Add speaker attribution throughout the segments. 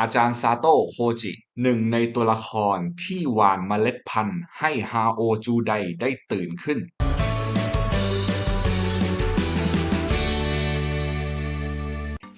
Speaker 1: อาจารย์ซาโตะโคจิหนึ่งในตัวละครที่หวานเมล็ดพันธุ์ให้ฮาโอจูไดได้ตื่นขึ้น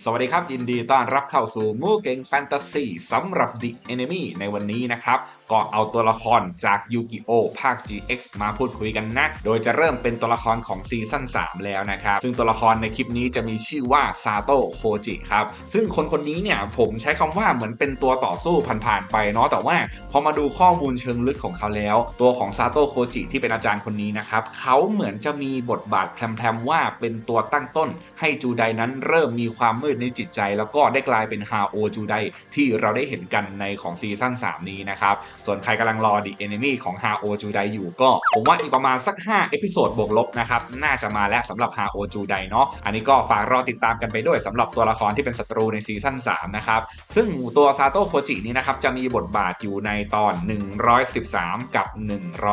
Speaker 1: สวัสดีครับ ยินดีต้อนรับเข้าสู่มูเก่งแฟนตาซีสำหรับ The Enemy ในวันนี้นะครับ ก็เอาตัวละครจากยูกิโอภาค GX มาพูดคุยกันนะ โดยจะเริ่มเป็นตัวละครของซีซั่น3 แล้วนะครับ ซึ่งตัวละครในคลิปนี้จะมีชื่อว่าซาโตโคจิครับ ซึ่งคนคนนี้เนี่ยผมใช้คำว่าเหมือนเป็นตัวต่อสู้ผ่านๆไปเนาะแต่ว่าพอมาดูข้อมูลเชิงลึกของเขาแล้ว ตัวของซาโตโคจิที่เป็นอาจารย์คนนี้นะครับเขาเหมือนจะมีบทบาทแพรมๆว่าเป็นตัวตั้งต้น ให้จูไดนั้นเริ่มมีความมืดในจิตใจ แล้วก็ได้กลายเป็นฮาโอจูไดที่เราได้เห็นกันในของซีซั่น3 นี้นะครับ ส่วนใครกำลังรอ The Enemy ของฮาโอจูไดอยู่ก็ ผมว่าอีกประมาณสัก 5 เอพิโซดบวกลบนะครับ น่าจะมาแล้วสำหรับฮาโอจูไดเนาะอันนี้ก็ฝากรอติดตามกันไปด้วยสำหรับตัวละครที่เป็นศัตรูในซีซั่น3นะครับซึ่งตัวซาโตโคจินี้นะครับจะมีบทบาทอยู่ในตอน 113 กับ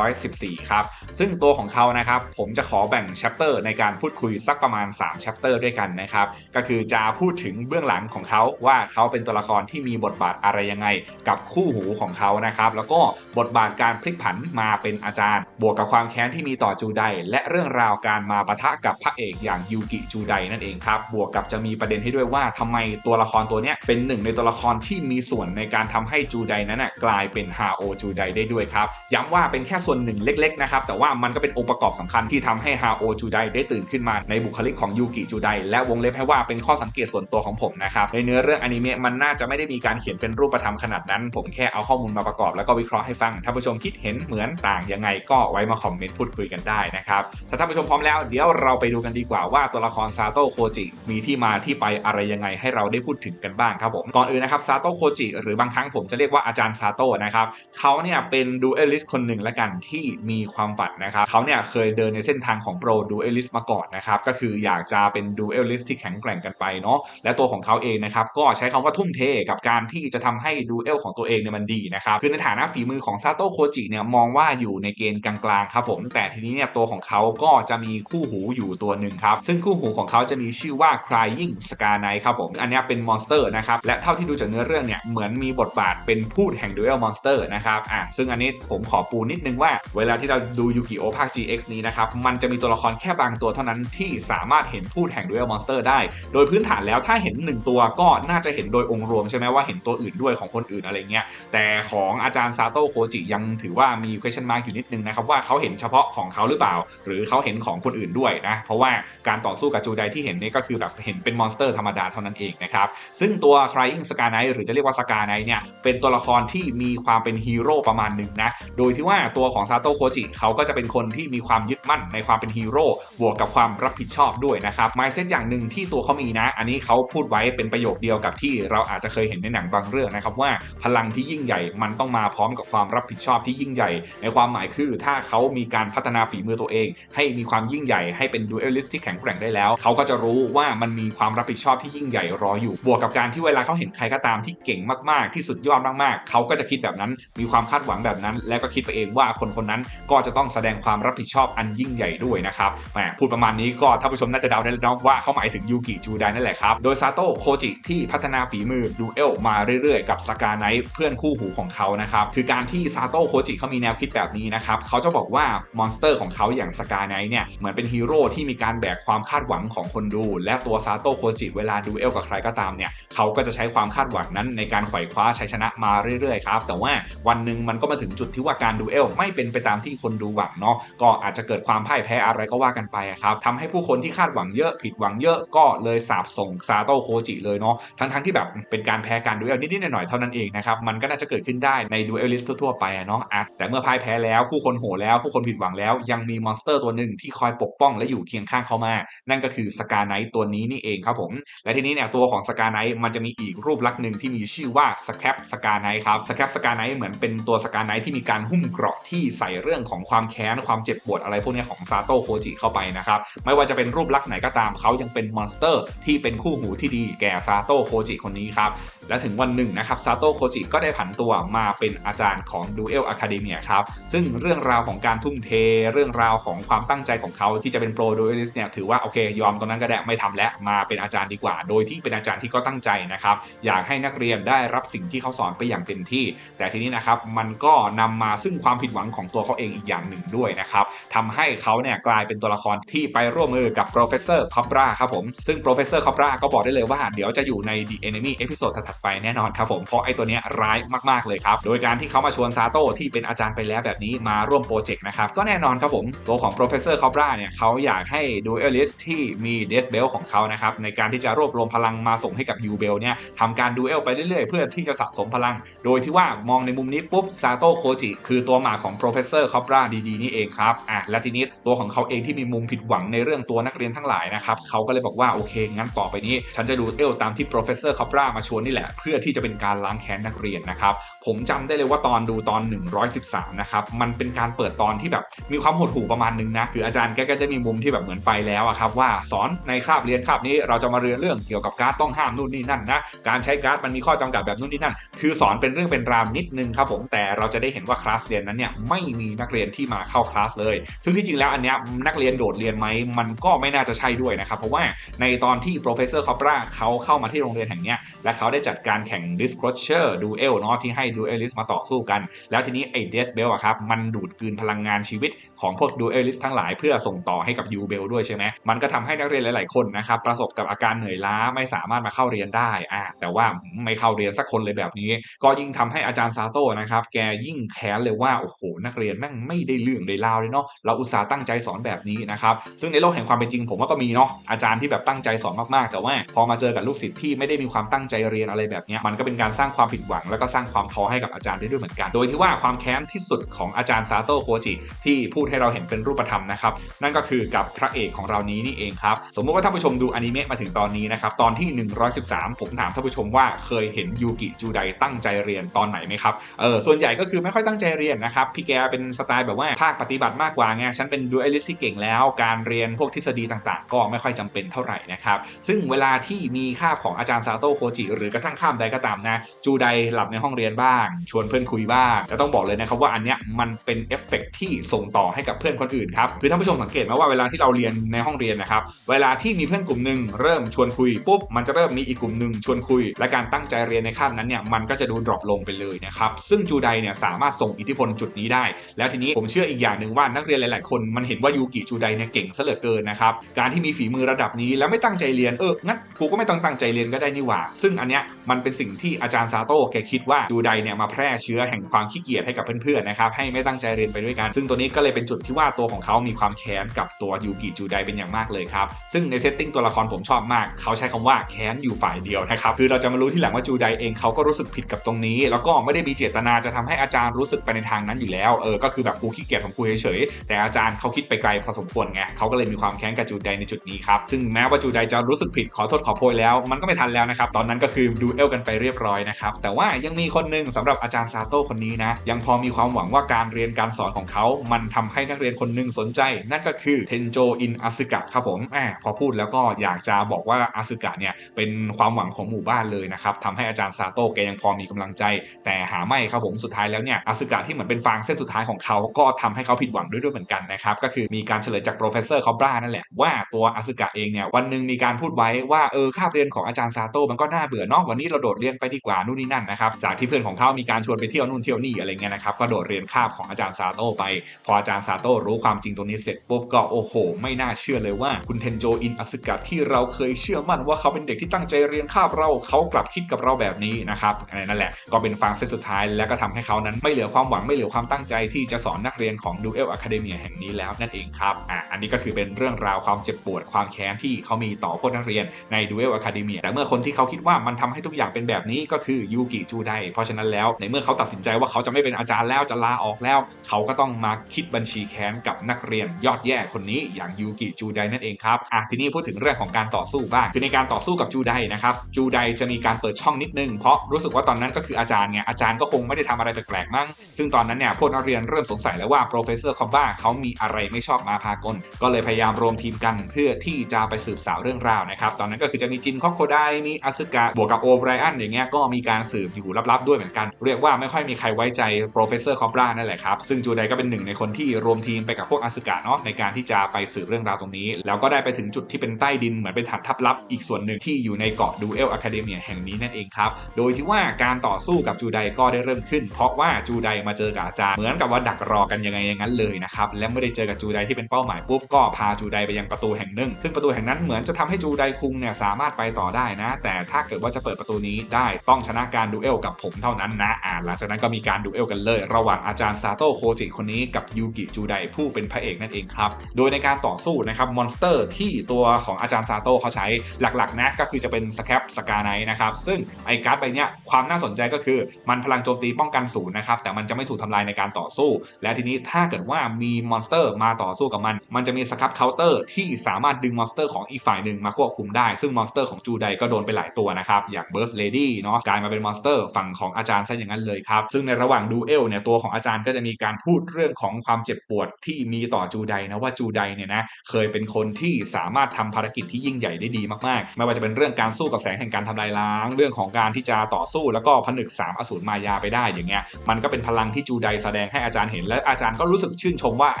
Speaker 1: 114 ครับ ซึ่งตัวของเขานะครับผมจะขอแบ่งแชปเตอร์ในการพูดคุยสักประมาณ3แชปเตอร์ด้วยกันนะครับก็คือจะพูดูดถึงเบื้องหลังของเขาว่าเขาเป็นตัวละครที่มีบทบาทอะไรยังไง กับคู่หูของเขานะครับ แล้วก็บทบาทการพลิกผันมาเป็นอาจารย์ บวกกับความแค้นที่มีต่อจูไดและเรื่องราวการมาปะทะกับพระเอกอย่างยูกิจูไดนั่นเองครับ บวกกับจะมีประเด็นให้ด้วยว่าทำไมตัวละครตัวนี้เป็นหนึ่งในตัวละครที่มีส่วนในการทำให้จูไดนั้นนะกลายเป็นฮาโอจูไดได้ด้วยครับ ย้ำว่าเป็นแค่ส่วนหนึ่งเล็กๆนะครับแต่ว่ามันก็เป็นองค์ประกอบสำคัญที่ทำให้ฮาโอจูไดได้ตื่นขึ้นมาในบุคลิกของยูกิจูไดและวงเล็บให้ว่าเป็นข้อสังเกตส่วนตัวของผมนะครับในเนื้อเรื่องอนิเมะมันน่าจะไม่ได้มีการเขียนเป็นรูปธรรมขนาดนั้น ผมแค่เอาข้อมูลมาประกอบแล้วก็วิเคราะห์ให้ฟังถ้าผู้ชมคิดเห็นเหมือนต่างยังไงก็ไว้มาคอมเมนต์พูดคุยกันได้นะครับถ้าท่านผู้ชมพร้อมแล้วเดี๋ยวเราไปดูกันดีกว่าว่าตัวละครซาโตะโคจิมีที่มาที่ไปอะไรยังไงให้เราได้พูดถึงกันบ้างครับผมก่อนอื่นนะครับซาโตะโคจิหรือบางครั้งผมจะเรียกว่าอาจารย์ซาโตะนะครับเขาเนี่ยเป็นดูเอลิสคนหนึ่งละกันที่มีความฝันนะครับเขาเนี่ยเคยเดินในเส้นทางของโปรดูเอลิสมาก่อนนะครับก็คืออยากจะเป็นดูเอลิสที่แข็งแกร่งกันไปเนาะและตัวของเขาเองนะครับก็ใช้คำว่าทุ่มเทกับการที่จะทำให้ดูเอลของตัวเองเนี่ยมันดีนะครับคือในฐานะฝีมือของซาโตโคจิเนี่ยมองว่าอยู่ในเกณฑ์กลางๆครับผมแต่ทีนี้เนี่ยตัวของเขาก็จะมีคู่หูอยู่ตัวหนึ่งครับซึ่งคู่หูของเขาจะมีชื่อว่า Crying Scar Knight ครับผมอันนี้เป็นมอนสเตอร์นะครับและเท่าที่ดูจากเนื้อเรื่องเนี่ยเหมือนมีบทบาทเป็นพูดแห่งดูเอลมอนสเตอร์นะครับอะซึ่งอันนี้ผมขอปูนิดนึงว่า เวลาที่เราดูยูกิโอภาค GX นี้นะครับมันจะมีตัวละครแค่บางตัวเท่านั้นที่สามารถเห็นพูดแห่งดูเอลมอนสเตอร์ได้ โดยพื้นฐานแล้วแล้วถ้าเห็น 1 ตัวก็น่าจะเห็นโดยองค์รวมใช่ไหมว่าเห็นตัวอื่นด้วยของคนอื่นอะไรเงี้ยแต่ของอาจารย์ซาโตโคจิยังถือว่ามี question mark อยู่นิดนึงนะครับว่าเขาเห็นเฉพาะของเขาหรือเปล่า หรือเขาเห็นของคนอื่นด้วยนะเพราะว่าการต่อสู้กับจูไดที่เห็นนี่ก็คือแบบเห็นเป็นมอนสเตอร์ธรรมดาเท่านั้นเองนะครับซึ่งตัว Crying Scar Knight หรือจะเรียกว่าสกาไนเนี่ยเป็นตัวละครที่มีความเป็นฮีโร่ประมาณหนึ่งนะโดยที่ว่าตัวของซาโตโคจิเขาก็จะเป็นคนที่มีความยึดมั่นในความเป็นฮีโร่บวกกับความรับผิดชอบด้วยนะครับไมเซ็ตอย่างหนึ่งที่ตัวเขามีนะ อันนี้เขาพูดไว้เป็นประโยคเดียวกับที่เราอาจจะเคยเห็นในหนังบางเรื่องนะครับว่าพลังที่ยิ่งใหญ่มันต้องมาพร้อมกับความรับผิดชอบที่ยิ่งใหญ่ ในความหมายคือถ้าเขามีการพัฒนาฝีมือตัวเอง ให้มีความยิ่งใหญ่ให้เป็นดูเอลิสที่แข็งแกร่งได้แล้ว เขาก็จะรู้ว่ามันมีความรับผิดชอบที่ยิ่งใหญ่รออยู่ บวกกับการที่เวลาเขาเห็นใครก็ตามที่เก่งมากๆ ที่สุดยอดมากๆ เขาก็จะคิดแบบนั้น มีความคาดหวังแบบนั้น และก็คิดไปเองว่าคนคนนั้นก็จะต้องแสดงความรับผิดชอบอันยิ่งใหญ่ด้วยนะครับแหมพูดประมาณนี้ก็ท่านผู้ชมน่าจะเดาได้แล้วว่าเขาหมายถึงยูกิจูไดนั่นแหละครับโดยซาโตะโคจิที่พัฒนาฝีมือดูเอลมาเรื่อยๆ กับสกาไนท์เพื่อนคู่หูของเขานะครับ คือการที่ซาโตะโคจิเขามีแนวคิดแบบนี้นะครับ เขาจะบอกว่ามอนสเตอร์ของเขาอย่างสกาไนท์เนี่ย เหมือนเป็นฮีโร่ที่มีการแบกความคาดหวังของคนดู และตัวซาโตะโคจิเวลาดูเอลกับใครก็ตามเนี่ย เขาก็จะใช้ความคาดหวังนั้นในการไขว่คว้าชัยชนะมาเรื่อยๆครับ แต่ว่าวันหนึ่งมันก็มาถึงจุดที่ว่าการดูเอลไม่เป็นไปตามที่คนดูหวังเนาะ ก็อาจจะเกิดความพ่ายแพ้อะไรก็ว่ากันไปครับทำให้ผู้คนที่คาดหวังเยอะผิดหวังเยอะก็เลยสาบส่งซาโตโคจิเลยเนาะทั้งๆที่แบบเป็นการแพ้การดูเอลนิดๆหน่อยๆเท่านั้นเองนะครับมันก็น่าจะเกิดขึ้นได้ในดูเอลิสทั่วๆไปเนาะะแต่เมื่อพ่ายแพ้แล้วผู้คนโหแล้วผู้คนผิดหวังแล้ว ยังมีมอนสเตอร์ตัวหนึ่งที่คอยปกป้องและอยู่เคียงข้างเขามา นั่นก็คือสกาไนท์ตัวนี้นี่เองครับผม และทีนี้เนี่ยตัวของสกาไนท์มันจะมีอีกรูปลักษณ์หนึ่งที่มีชื่อว่าสแคปสกาไนท์ครับสแคปสกาไนท์เหมือนเป็นตัวสกาไนท์ที่มีการหุ้มเกราะที่ใส่เรื่องของความแค้นความเจ็บปวดอะไรพวกนี้ของซาโตโคจิเข้าไปนะครับไม่ว่าจะเป็นรูปลักษณ์ไหนก็ตามเขายังเป็นมอนสเตอร์ที่เป็นคู่หูที่ดีแก่ซาโตโคจิคนนี้ครับ และถึงวันหนึ่งนะครับซาโตโคจิก็ได้ผันตัวมาเป็นอาจารย์ของ Duel Academia ครับ ซึ่งเรื่องราวของการทุ่มเท เรื่องราวของความตั้งใจของเขาที่จะเป็นโปรดูเอลิสเนี่ยถือว่า โอเค ยอมตรงนั้นก็ได้ไม่ทำแล้วมาเป็นอาจารย์ดีกว่า โดยที่เป็นอาจารย์ที่ก็ตั้งใจนะครับ อยากให้นักเรียนได้รับสิ่งที่เขาสอนไปอย่างเต็มที่ แต่ทีนี้นะครับมันก็นำมาซึ่งความผิดหวังของตัวเขาเองอีกอย่างหนึ่งด้วยนะครับทำให้เขาเนี่ยกลายเป็นตัวละครที่ไปร่วมมือกับ Professor Cobra ครับผมซึ่ง Professor Cobra ก็บอกได้เลยว่าเดี๋ยวจะอยู่ใน The Enemy เอพิโซดถัดไปแน่นอนครับผมเพราะไอตัวเนี้ยร้ายมากๆเลยครับโดยการที่เขามาชวนซาโต้ที่เป็นอาจารย์ไปแล้วแบบนี้มาร่วมโปรเจกต์นะครับก็แน่นอนครับผมตัวของ Professor Cobra เนี่ยเขาอยากให้ Duelist ที่มี Death Belt ของเขานะครับในการที่จะรวบรวมพลังมาส่งให้กับ U Bell เนี่ยทำการดูเอลไปเรื่อยๆ เพื่อที่จะสะสมพลัง โดยที่ว่ามองในมุมนี้ปุ๊บซาโต้โคจิคือตัวหมาของ Professor Cobra ดีๆนี่เองครับอะและทีนี้ตัวของเขาเองที่มีมุมผิดหวังในเรื่องตัวนักเรียนทั้งหลายนะครับเขาก็เลยบอกว่าโอเคงั้นต่อไปนี้ ฉันจะดูเอลตามที่ Professor Cobra มาชวนนี่แหละ เพื่อที่จะเป็นการล้างแค้นนักเรียนนะครับ ผมจำได้เลยว่าตอนดูตอน 113 นะครับ มันเป็นการเปิดตอนที่แบบมีความหดหู่ประมาณนึงนะ คืออาจารย์แกก็จะมีมุมที่แบบเหมือนไปแล้วอะครับว่าสอนในคาบเรียนคาบนี้เราจะมาเรียนเรื่องเกี่ยวกับการ์ดต้องห้ามนู่นนี่นั่นนะการใช้การ์ดมันมีข้อจำกัดแบบนู่นนี่นั่น คือสอนเป็นเรื่องเป็นราวนิดนึงครับผมแต่เราจะได้เห็นว่าคลาสเรียนนั้นเนี่ยไม่มีนักเรียนที่มาเข้าคลาสเลย ซึ่งที่จริงแล้วอันเนี้ยนักเรียนโดดเรียนไหมมันก็ไม่น่าจะใช่ด้วยนะครับเพราะว่าในตอนที่ professor Cobra เขาเข้ามาที่โรงเรียนแห่งนี้และเขาได้จัดการแข่ง disclosure duel เนาะที่ให้ duelist มาต่อสู้กัน แล้วทีนี้ไอ้ death bell อะครับมันดูดกืนพลังงานชีวิตของพวก duelist ทั้งหลายเพื่อส่งต่อให้กับ u bell ด้วยใช่ไหมมันก็ทำให้นักเรียนหลายๆคนนะครับประสบกับอาการเหนื่อยล้าไม่สามารถมาเข้าเรียนได้อ่าแต่ว่าไม่เข้าเรียนสักคนเลยแบบนี้ ก็ยิ่งทำให้อาจารย์ซาโต้นะครับแกยิ่งแค้นเลยว่าโอ้โหนักเรียนแม่งไม่ได้เรื่องได้ราวเลยเนาะเราอุตส่าห์ตั้งใจสอนแบบนี้นะครับซึ่งในโลกแห่งความเป็นจริงผมว่าก็มีเนาะอาจารย์ที่แบบตั้งใจสอนมากๆแต่ว่าพอมาเจอกับลูกศิษย์ที่ไม่ได้มีความตั้งใจเรียนอะไรแบบนี้มันก็เป็นการสร้างความผิดหวัง แล้วก็สร้างความท้อให้กับอาจารย์ได้ด้วยเหมือนกัน โดยที่ว่าความแค้นที่สุดของอาจารย์ซาโตโคจิที่พูดให้เราเห็นเป็นรูปธรรมนะครับนั่นก็คือกับพระเอกของเรานี้นี่เองครับสมมติว่าท่านผู้ชมดูอนิเมะมาถึงตอนนี้นะครับตอนที่ 113 ผมถามท่านผู้ชมว่าเคยเห็นยูกิจูไดตั้งใจเรียนตอนไหนไหมครับเออส่วนใหญ่ก็คือไม่ค่อยตั้งใจเรียนนะครับพี่แกเป็นสไตล์แบบว่าภาคปฏิบัติมากกว่าไงฉันเป็นดูเอลิสที่เก่งแล้ว การเรียนพวกทฤษฎีต่าง ๆ ก็ไม่ค่อยจำเป็นเท่าไหร่นะครับซึ่งเวลาที่มีคาบของอาจารย์ซาโตะโคจิ หรือกระทั่งคาบใดก็ตามนะ จูไดหลับในห้องเรียนบ้าง ชวนเพื่อนคุยบ้างแล้วต้องบอกเลยนะครับว่าอันเนี้ยมันเป็นเอฟเฟกต์ที่ส่งต่อให้กับเพื่อนคนอื่นครับคือท่านผู้ชมสังเกตไหมว่าเวลาที่เราเรียนในห้องเรียนนะครับเวลาที่มีเพื่อนกลุ่มหนึ่งเริ่มชวนคุยปุ๊บมันจะเริ่มมีอีกกลุ่มหนึ่งชวนคุย และการตั้งใจเรียนในคาบนั้นเนี่ยมันก็จะดูดรอปลงไปเลยนะครับซึ่งจูไดเนี่ยสามารถส่งอิทธิพลจุดนี้ได้ แล้วทีนี้ผมเชื่ออีกอย่างหนึ่งว่านักเรียนหลาย ๆ คนมันเห็นว่ายูกิจูไดเนี่ยเก่งซะเหลือเกินนะครับการที่มีฝีมือระดับนี้แล้วไม่ตั้งใจเรียนเอองั้นกูก็ไม่ต้องตั้งใจเรียนก็ได้นี่หว่า ซึ่งอันเนี้ยมันเป็นสิ่งที่อาจารย์ซาโต้แกคิดว่าจูไดเนี่ยมาแพร่เชื้อแห่งความขี้เกียจให้กับเพื่อนๆนะครับให้ไม่ตั้งใจเรียนไปด้วยกัน ซึ่งตัวนี้ก็เลยเป็นจุดที่ว่าตัวของเขามีความแค้นกับตัวยูกิจูไดเป็นอย่างมากเลยครับซึ่งในเซตติ้งตัวละครผมชอบมาก เขาใช้คำว่าแค้นอยู่ฝ่ายเดียวนะครับคือเราจะมารู้ที่หลังว่าจูไดเองเขาก็รู้สึกผิดกับตรงนี้ แล้วก็ไม่ได้มีเจตนาจะทำให้อาจารย์รู้สึกไปในทางนั้นอยู่แล้วเออก็คือแบบกูขี้เกียจของกูเฉยๆแต่อาจารย์เขาคิดไปไกลพอสมควรไงเขาก็เลยมีความแค้นกับจูไดในจุดนี้ครับซึ่งแม้ว่าจูไดจะรู้สึกผิดขอโทษขอโพยแล้ว มันก็ไม่ทันแล้วนะครับ ตอนนั้นก็คือดูเอลกันไปเรียบร้อยนะครับ แต่ว่ายังมีคนหนึ่งสำหรับอาจารย์ซาโต้คนนี้นะ ยังพอมีความหวังว่าการเรียนการสอนของเขา มันทำให้นักเรียนคนหนึ่งสนใจ นั่นก็คือเทนโจอินอาซึกะครับผมแหมพอพูดแล้วก็อยากจะบอกว่าอาซึกะเนี่ยเป็นความหวังของหมู่บ้านเลยนะครับทำให้อาจารย์ซาโต้แกยังพอมีกำลังใจ แต่หาไม่ครับผมสุดท้ายแล้วเนี่ยอาซึกะที่เหมือนเป็นฟางเส้นสุดท้ายของเขาก็ทำให้เขาผิดหวังด้วยด้วยเหมือนกันนะครับก็คือมีการเฉลยจาก professor คอบรานั่นแหละว่าตัวอาซึกะเองเนี่ยวันหนึ่งมีการพูดไว้ว่าเออคาบเรียนของอาจารย์ซาโต้มันก็น่าเบื่อเนาะวันนี้เราโดดเรียนไปดีกว่านู่นนี่นั่นนะครับจากที่เพื่อนของเขามีการชวนไปเที่ยวนู่นเที่ยวนี่อะไรเงี้ยนะครับก็โดดเรียนคาบของอาจารย์ซาโต้ไป พออาจารย์ซาโต้รู้ความจริงตรงนี้เสร็จปุ๊บก็โอ้โห ไม่น่าเชื่อเลยว่าคุณเทนโจอินอาซึกะที่เราเคยเชื่อมั่นว่าเขาเป็นเด็กที่ตั้งใจเรียนคาบเราเขากลับคิดกับเราแบบนี้นะครับนั่นแหละก็เป็นฟางเส้นสุดท้ายแล้วก็ทำให้เขานั้นไม่เหลือความหวังไม่เหลือความตั้งใจที่จะสอนนักเรียนของ Duel Academia แห่งนี้แล้วนั่นเองครับอะอันนี้ก็คือเป็นเรื่องราวความเจ็บปวดความแค้นที่เขามีต่อพวกนักเรียนใน Duel Academia แต่เมื่อคนที่เขาคิดว่ามันทำให้ทุกอย่างเป็นแบบนี้ก็คือยูกิจูไดเพราะฉะนั้นแล้วในเมื่อเขาตัดสินใจว่าเขาจะไม่เป็นอาจารย์แล้วจะลาออกแล้ว เขาก็ต้องมาคิดบัญชีแค้นกับนักเรียนยอดแย่คนนี้อย่างยูกิจูไดนั่นเองครับอะทีนี้พูดถึงเรื่องของการต่อสู้บ้างคือในการต่อสู้กับจูไดนะครับจูไดจะมีการเปิดช่องนิดนึงเพราะรู้สึกว่าตอนนั้นก็คืออาจารย์ไงอาจารย์ก็คงไม่ได้ทำอะไรแปลกๆมั้งซึ่งตอนนั้นเนี่ยพวกนักเรียนเริ่มสงสัยแล้วว่า professor c o b a เขามีอะไรไม่ชอบมาพากลก็เลยพยายามรวมทีมกันเพื่อที่จะไปสืบสาวเรื่องราวนะครับตอนนั้นก็คือจะมีจินคอกโคไดมีอาซึกะบวกกับโอไบรอันอย่างเงี้ยก็มีการสืบอยู่ลับๆด้วยเหมือนกัน เรียกว่าไม่ค่อยมีใครไว้ใจโปรเฟสเซอร์คอบรานั่นแหละครับซึ่งจูไดก็เป็นหนึ่งในคนที่รวมทีมไปกับพวกอาซึกะเนาะในการที่จะไปสืบเรื่องราวตรงนี้ แล้วก็ได้ไปถึงจุดที่เป็นใต้ดินเหมือนเป็นฐานทัพลับอีกส่วนหนึ่งที่อยู่ในเกาะดูเอลอะคาเดเมียแห่งนี้นั่นเองครับโดยที่ว่าการต่อสู้กับจูไดก็ได้เริ่มขึ้น เพราะว่าจูไดมาเจอกับอาจารย์เหมือนกับว่าดักรอกันยังไงอย่างนั้นเลยนะครับและไม่ได้เจอกับจูไดที่เป็นเป้าหมายปุ๊บก็พาจูไดไปยังประตูแห่งหนึ่งซึ่งประตูแห่งนั้นเหมือนจะทำให้จูไดคุงเนี่ยสามารถไปต่อได้นะ แต่ถ้าเกิดว่าจะเปิดประตูนี้ได้ต้องชนะการดูเอลกับผมเท่านั้นนะอ่าหลังจากนั้นก็มีการดูเอลกันเลย ระหว่างอาจารย์ซาโตโคจิคนนี้กับยูกิจูไดผู้เป็นพระเอกนั่นเองครับ โดยในการต่อสู้นะครับมอนสเตอร์ที่ตัวของอาจารย์ซาโตเขาใช้หลักๆนะก็คือจะเป็นสแคปสกาไนนะครับซึ่งไอการ์ดใบเนี้ยความน่าสนใจก็คือมันพลังโจมตีป้องกันศูนย์นะครับแต่มันจะไม่ถูกทำลายในการต่อสู้ และทีนี้ถ้าเกิดว่ามีมอนสเตอร์มาต่อสู้กับมัน มันจะมีสครับเคาน์เตอร์ที่สามารถดึงมอนสเตอร์ของอีกฝ่ายหนึ่งมาควบคุมได้ ซึ่งมอนสเตอร์ของจูไดก็โดนไปหลายตัวนะครับ อย่างเบิร์สเลดี้เนาะกลายมาเป็นมอนสเตอร์ฝั่งของอาจารย์ซะอย่างนั้นเลยครับ ซึ่งในระหว่างดูเอลเนี่ยตัวของอาจารย์ก็จะมีการพูดเรื่องของความเจ็บปวดที่มีต่อจูไดนะว่าจูไดเนี่ยนะเคยเป็นคนที่สามารถทำภารกิจที่ยิ่งใหญ่ได้ดีมากๆ ไม่ว่าจะเป็นเรื่องการสู้กับแสงแห่งการทำลายล้าง เรื่องของการที่จะต่อสู้แล้วก็ผนึกสามอสูรมายาไปได้อย่างเงี้ยมันก็เป็นพลังที่จูไดแสดงให้อาจารย์เห็น และอาจารย์ก็รู้สึกชื่นชมว่าไ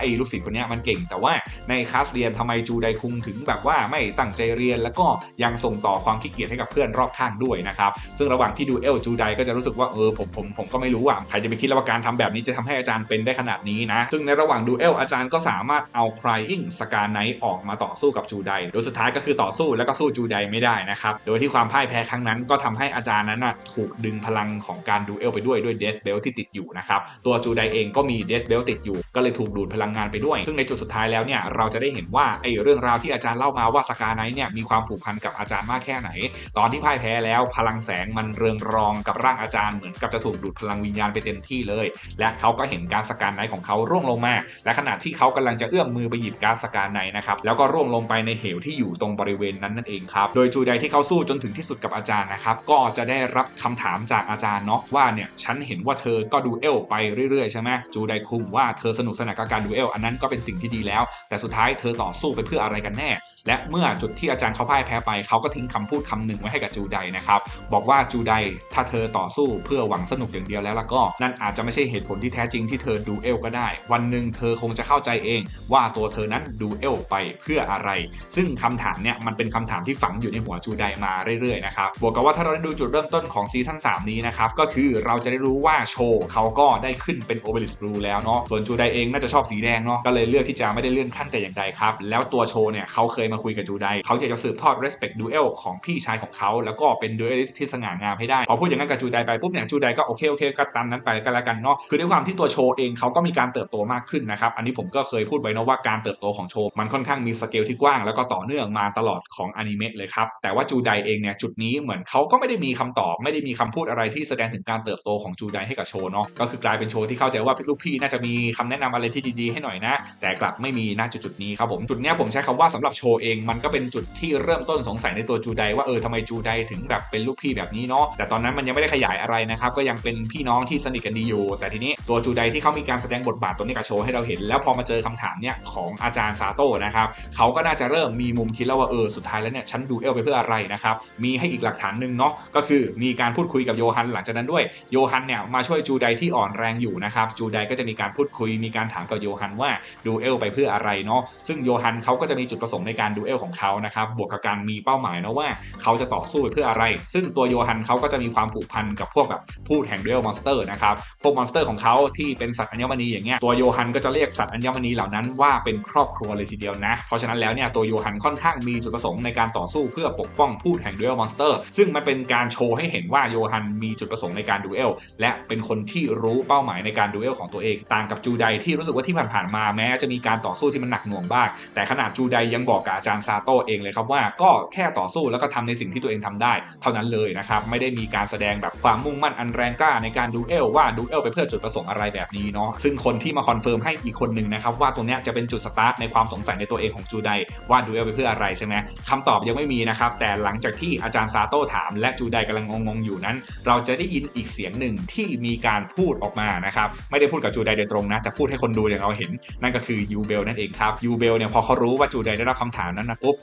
Speaker 1: อ้ลูกศิษย์คนนี้มันเก่ง แต่ว่าในคลาสเรียนทำไมจูไดคุงถึงแบบว่าไม่ตั้งใจเรียนแล้วก็ยังส่งต่อความขี้เกียจให้กับเพื่อนรอบข้างด้วยนะครับ ซึ่งระหว่างที่ดูเอลจูไดก็จะรู้สึกว่าเออผมผมผมก็ไม่รู้อะใครจะไปคิดว่าการทำแบบนี้จะทำให้อาจารย์เป็นได้ขนาดนี้นะ ซึ่งในระหว่างดูเอลอาจารย์ก็สามารถเอา crying สกาไนท์ออกมาต่อสู้กับจูไดโดยสุดท้ายก็คือต่อสู้แล้วก็สู้จูไดไม่ได้นะครับ โดยที่ความพ่ายแพ้ครั้งนั้นก็ทำให้อาจารย์นั้นนะถูกดึงพลังของการดูเอลไปด้วยด้วยเดสเบลที่ติดอยู่นะครับตัวจูไดเองก็มีเดสเบลติดอยู่ ก็เลยถูกดูดพลังงานไปด้วย ซึ่งในจุดสุดท้ายแล้วเนี่ยเราจะได้เห็นว่าไอ้เรื่องราวที่อาจารย์เล่ามาว่าสกาไนท์เนี่ยมีความผูกพันกับอาจารย์มากแค่ไหน ตอนที่พ่ายแพ้แล้วพลังแสงมันเรืองรองกับร่างอาจารย์เหมือนกับจะถูกดูดพลังวิญญาณไปเต็มที่เลย และเขาก็เห็นการสกาไนของเขาร่วงลงมา และขณะที่เขากำลังจะเอื้อมมือไปหยิบการสกาไนนะครับแล้วก็ร่วงลงไปในเหวที่อยู่ตรงบริเวณนั้นนั่นเองครับโดยจูไดที่เขาสู้จนถึงที่สุดกับอาจารย์นะครับก็จะได้รับคำถามจากอาจารย์เนาะว่าเนี่ยฉันเห็นว่าเธอก็ดูเอลไปเรื่อยๆใช่ไหมจูไดคุมว่าเธอสนุกสนานกับการดูเอลอันนั้นก็เป็นสิ่งที่ดีแล้ว แต่สุดท้ายเธอต่อสู้ไปเพื่ออะไรกันแน่ และเมื่อจุดที่อาจารย์เขาพ่ายแพ้ไปเขาก็ทิ้งคำพูดคำหนึ่งไว้ให้กับจูไดนะครับบอกว่าจูไดถ้าเธอต่อสู้เพื่อหวังสนุกอย่างเดียวแล้วล่ะก็ นั่นอาจจะไม่ใช่เหตุผลที่แท้จริงที่เธอดูเอลก็ได้ วันหนึ่งเธอคงจะเข้าใจเอง ว่าตัวเธอนั้นดูเอลไปเพื่ออะไร ซึ่งคำถามเนี่ยมันเป็นคำถามที่ฝังอยู่ในหัวจูไดมาเรื่อยๆนะครับบวกกับว่าถ้าเราได้ดูจุดเริ่มต้นของซีซั่น3นี้นะครับก็คือเราจะได้รู้ว่าโชว์เขาก็ได้ขึ้นเป็นโอเบลิสบลูแล้วเนาะส่วนจูไดเองน่าจะชอบสีแดงเนาะก็เลยเลือกที่จะไม่ได้เลื่อนขั้นแต่อย่างใดครับแล้วตัวโชว์เนี่ยเขาเคยมาคุยกับจูไดเขาอยากจะสืบทอด respect duel ของพี่ชายของเขาแล้วก็เป็น duelist ที่สง่างามให้ได้ พอพูดอย่างนั้นกับจูไดไปปุ๊บเนี่ยจูไดก็โอเคโอเคก็ตามนั้นไปก็แล้วกันเนาะคือด้วยความที่ตัวโชเองเขาก็มีการเติบโตมากขึ้นนะครับอันนี้ผมก็เคยพูดไว้นะว่าการเติบโตของโชมันค่อนข้างมีสเกลที่กว้าง แล้วก็ต่อเนื่องมาตลอดของอนิเมะเลยครับแต่ว่าจูไดเองเนี่ยจุดนี้เหมือนเขาก็ไม่ได้มีคำตอบไม่ได้มีคำพูดอะไรที่แสดงถึงการเติบโตของจูไดให้กับโชเนาะก็คือกลายเป็นโชที่เข้าใจว่าลูกพี่น่าจะมีคำแนะนำอะไรที่ดีๆให้หน่อยนะ แต่กลับไม่มีณจุดจุดนี้ครับผมจุดเนี้ยผมใช้คำว่าสำหรับโชเองมันก็เป็นจุดที่เริ่มต้นสงสัยในตัวจูไดว่าเออทำไมจูไดถึงแบบเป็นลูกพี่แบบนี้เนาะแต่ตอนนั้นมันยังไม่ได้ขยายอะไรนะครับก็ยังเป็นพี่น้องที่สนิทกันดีอยู่ แต่ทีนี้ตัวจูไดที่เขามีการแสดงบทบาทตัวนี้กับโชว์ให้เราเห็น แล้วพอมาเจอคำถามเนี่ยของอาจารย์ซาโต้นะครับเขาก็น่าจะเริ่มมีมุมคิดแล้วว่าเออสุดท้ายแล้วเนี่ยฉันดูเอลไปเพื่ออะไรนะครับมีให้อีกหลักฐานหนึ่งเนาะก็คือมีการพูดคุยกับโยฮันหลังจากนั้นด้วยโยฮันเนี่ยมาช่วยจูไดที่อ่อนแรงอยู่นะครับจูไดก็จะมีการพูดคุยมีการถามกับโยฮันว่าดูเอลไปเพื่ออะไรเนาะซึ่งโยฮันเขาก็จะมีจุดประสงค์ในการดูเอลของเขานะครับบวกกับการมีเป้าหมายนะว่าเขาจะต่อสู้ไปเพื่ออะไร ซึ่งตัวโยฮันเขาก็จะมีความผูกพันกับพวกแบบพูดแห่งดูเอลมอนสเตอร์นะครับพวกมอนสเตอร์ของเขาที่เป็นสัตว์อัญมณีอย่างเงี้ยตัวโยฮันก็จะเรียกสัตว์อัญมณีเหล่านั้นว่าเป็นครอบครัวเลยทีเดียวนะ เพราะฉะนั้นแล้วเนี่ยตัวโยฮันค่อนข้างมีจุดประสงค์ในการต่อสู้เพื่อปกป้องพูดแห่งดูเอลมอนสเตอร์ซึ่งมันเป็นการโชว์ให้เห็นว่าโยฮันมีจุดประสงค์ในการดูเอลและเป็นคนที่รู้เป้าหมายในการดูเอลของตัวเองต่างกับจูไดที่รู้สึกว่าที่ผ่านๆมาแม้จะมีการต่อสู้ที่มันหนักหน่วงบ้างแต่ขนาดจูไดยังบอกกับอาจารย์ซาโตเองเลยครับว่าก็แค่ต่อสู้แล้วก็ทำในสิ่งที่ตัวเองทำได้ เท่านั้นเลยนะครับไม่ได้มีการแสดงแบบความมุ่งมั่นอันแรงกล้าในการดูเอลว่าดูเอลไปเพื่อจุดประสงค์อะไรแบบนี้เนาะซึ่งคนที่มาคอนเฟิร์มให้อีกคนหนึ่งนะครับว่าตรงเนี้ยจะเป็นจุดสตาร์ทในความสงสัยในตัวเองของจูไดว่าดูเอลไปเพื่ออะไรใช่ไหมคำตอบยังไม่มีนะครับแต่หลังจากที่อาจารย์ซาโตะถาม และจูไดกำลังงงๆอยู่นั้น เราจะได้ยินอีกเสียงหนึ่งที่มีการพูดออกมานะครับไม่ได้พูดกับจูไดโดยตรงนะแต่พูดให้คนดูอย่างเราเห็นนั่นก็คือยูเบลนั่นเองครับยูเบลเนี่ยพอเขารู้ว่าจูไดได้รับคำถามนั้นนะปุ๊บ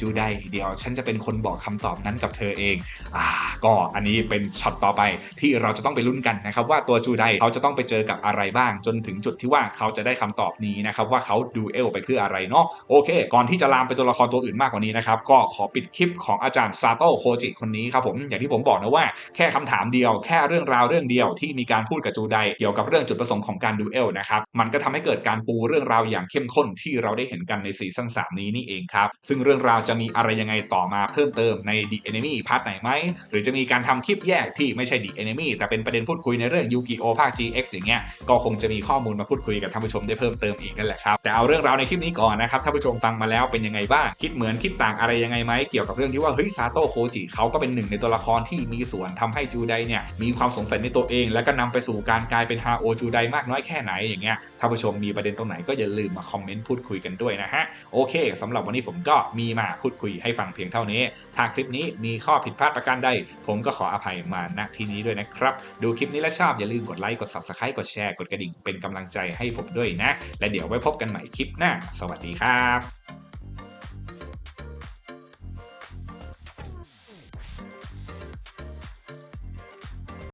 Speaker 1: จููไดเดี๋ยวฉันจะเป็นคนบอกคำตอบนั้นกับเธอเอง อ่า ก็อันนี้เป็นช็อตต่อไปที่เราจะต้องไปลุ้นกันนะครับว่าตัวจูไดเขาจะต้องไปเจอกับอะไรบ้าง จนถึงจุดที่ว่าเขาจะได้คำตอบนี้นะครับว่าเขาดูเอลไปเพื่ออะไรเนาะโอเค ก่อนที่จะลามไปตัวละครตัวอื่นมากกว่านี้นะครับก็ขอปิดคลิปของอาจารย์ซาโตโคจิคนนี้ครับผมอย่างที่ผมบอกนะว่าแค่คำถามเดียว แค่เรื่องราวเรื่องเดียวที่มีการพูดกับจูไดเกี่ยวกับเรื่องจุดประสงค์ของการดูเอลนะครับมันก็ทำให้เกิดการปูเรื่องราวอย่างเข้มข้นที่เราได้เห็นกันในซีซั่น3นี้นี่เองครับซึ่งเรื่องราวจะมีอะไรยังไงต่อมาเพิ่มเติมใน The Enemy พาร์ทไหนไหม หรือจะมีการทำคลิปแยกที่ไม่ใช่ The Enemy แต่เป็นประเด็นพูดคุยในเรื่องยูกิโอภาค GX อย่างเงี้ยก็คงจะมีข้อมูลมาพูดคุยกับท่านผู้ชมได้เพิ่มเติมอีกนั่นแหละครับแต่เอาเรื่องราวในคลิปนี้ก่อนนะครับท่านผู้ชมฟังมาแล้วเป็นยังไงบ้าง คิดเหมือนคิดต่างอะไรยังไงไหมเกี่ยวกับเรื่องที่ว่าเฮ้ยซาโตะโคจิเขาก็เป็นหนึ่งในตัวละครที่มีส่วนทำให้จูไดเนี่ยมีความสงสัยในตัวเอง แล้วก็นำไปสู่การกลายเป็นฮาโอจูไดมากน้อยแค่ไหนอย่างเงี้ยท่านผู้ชมมีประเด็นตรงไหนก็อย่าลืมมาคอมเมนต์พูดคุยกันด้วยนะฮะโอเคสำหรับวันนี้ผมก็มีมาพูดคุยให้ฟังเพียงเท่านี้ ถ้าคลิปนี้มีข้อผิดพลาดประการใด ผมก็ขออภัยมาณที่นี้ด้วยนะครับ ดูคลิปนี้แล้วชอบอย่าลืมกดไลค์กด subscribe กดแชร์กดกระดิ่งเป็นกำลังใจให้ผมด้วยนะ และเดี๋ยวไว้พบกันใหม่คลิปหน้า สวัสดีครับ